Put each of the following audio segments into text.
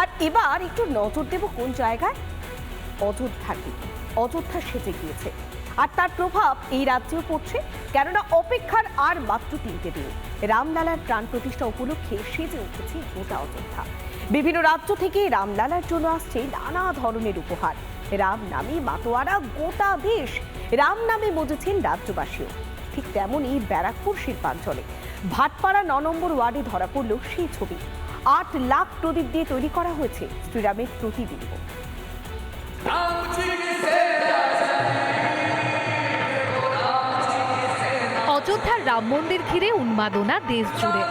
আর এবার একটু নজর দেব কোন জায়গায়? অযোধ্যার দিকে অযোধ্যা সেজে গিয়েছে। আর তার প্রভাব এই রাজ্যেও পড়ছে। কেননা অপেক্ষার আর মাত্র তিনটে দিন। রামলালার প্রাণ প্রতিষ্ঠা উপলক্ষে সেজে উঠেছে গোটা অযোধ্যা। বিভিন্ন রাজ্য থেকে রামলালার জন্য আসছে নানা ধরনের উপহার। রাম নামে মাতোয়ারা গোটা দেশ। রাম নামে মজেছেন রাজ্যবাসীও। ঠিক তেমনই ব্যারাকপুর শিল্পাঞ্চলে। ভাটপাড়া ন নম্বর ওয়ার্ডে ধরা পড়ল সেই ছবি। আট লাখ প্রদীপ দিয়ে তৈরি করা হয়েছে শ্রীরামের প্রতিবিম্ব। অযোধ্যার রাম মন্দির ঘিরে উন্মাদনা দেশ জুড়ে।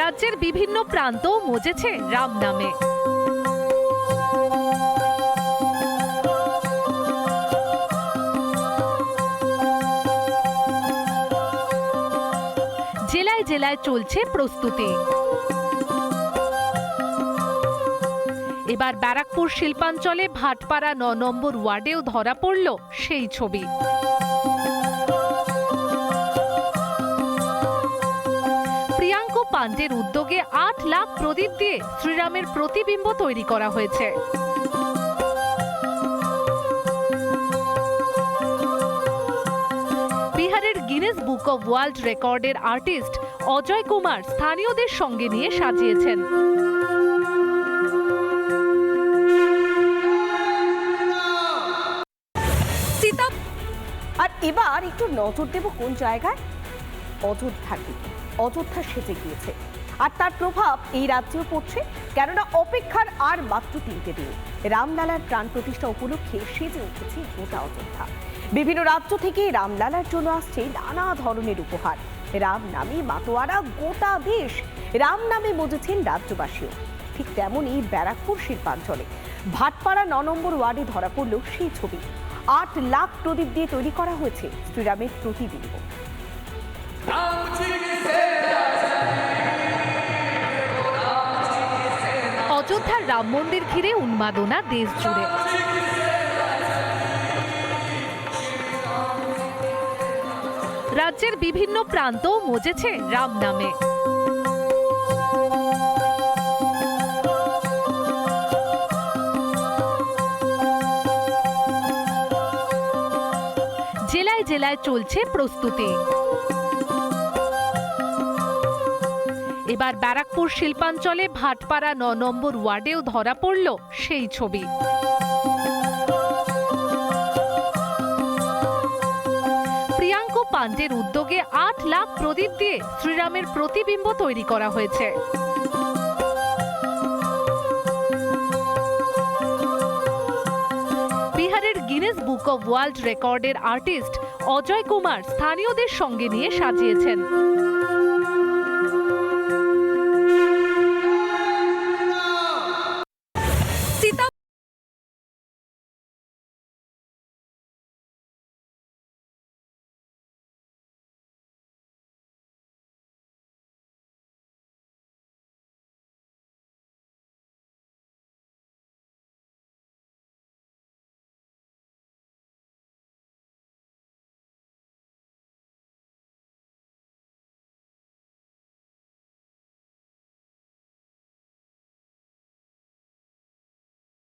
রাজ্যের বিভিন্ন প্রান্ত মজেছে রাম নামে। জেলায় জেলায় চলছে প্রস্তুতি? এবার ব্যারাকপুর শিল্পাঞ্চলে ভাটপাড়া ন নম্বর ওয়ার্ডেও ধরা পড়ল সেই ছবি। প্রিয়াঙ্ক পাণ্ডের উদ্যোগে আট লাখ প্রদীপ দিয়ে শ্রীরামের প্রতিবিম্ব তৈরি করা হয়েছে। বিহারের গিনেস বুক অব ওয়ার্ল্ড রেকর্ডের আর্টিস্ট অজয় কুমার স্থানীয়দের সঙ্গে নিয়ে সাজিয়েছেন। আর এবার একটু নজর দেব কোন জায়গায়? অযোধ্যার দিকে অযোধ্যা সেজে গিয়েছে। আর তার প্রভাব এই রাজ্যেও পড়ছে, কেননা অপেক্ষার আর মাত্র তিনটে দিন। রামলালার প্রাণ প্রতিষ্ঠা উপলক্ষে সেজে উঠেছে গোটা অযোধ্যা। বিভিন্ন রাজ্য থেকে রামলালার জন্য আসছে নানা ধরনের উপহার। রাম নামে মাতোয়ারা গোটা দেশ। রাম নামে মজেছেন রাজ্যবাসীও। ঠিক তেমনই ব্যারাকপুর শিল্পাঞ্চলে। ভাটপাড়া ন নম্বর ওয়ার্ডে ধরা পড়ল সেই ছবি। আট লাখ প্রদীপ দিয়ে তৈরি করা হয়েছে শ্রীরামের প্রতিবিম্ব। অযোধ্যার রাম মন্দির ঘিরে উন্মাদনা দেশ জুড়ে রাজ্যের বিভিন্ন প্রান্ত মজেছে রাম নামে। জেলায় জেলায় চলছে প্রস্তুতি। এবার ব্যারাকপুর শিল্পাঞ্চলে ভাটপাড়া ন নম্বর ওয়ার্ডেও ধরা পড়ল সেই ছবি। পাণ্ডের উদ্যোগে আট লাখ প্রদীপ দিয়ে শ্রীরামের প্রতিবিম্ব তৈরি করা হয়েছে। বিহারের গিনেস বুক অব ওয়ার্ল্ড রেকর্ডের আর্টিস্ট অজয় কুমার স্থানীয়দের সঙ্গে নিয়ে সাজিয়েছেন।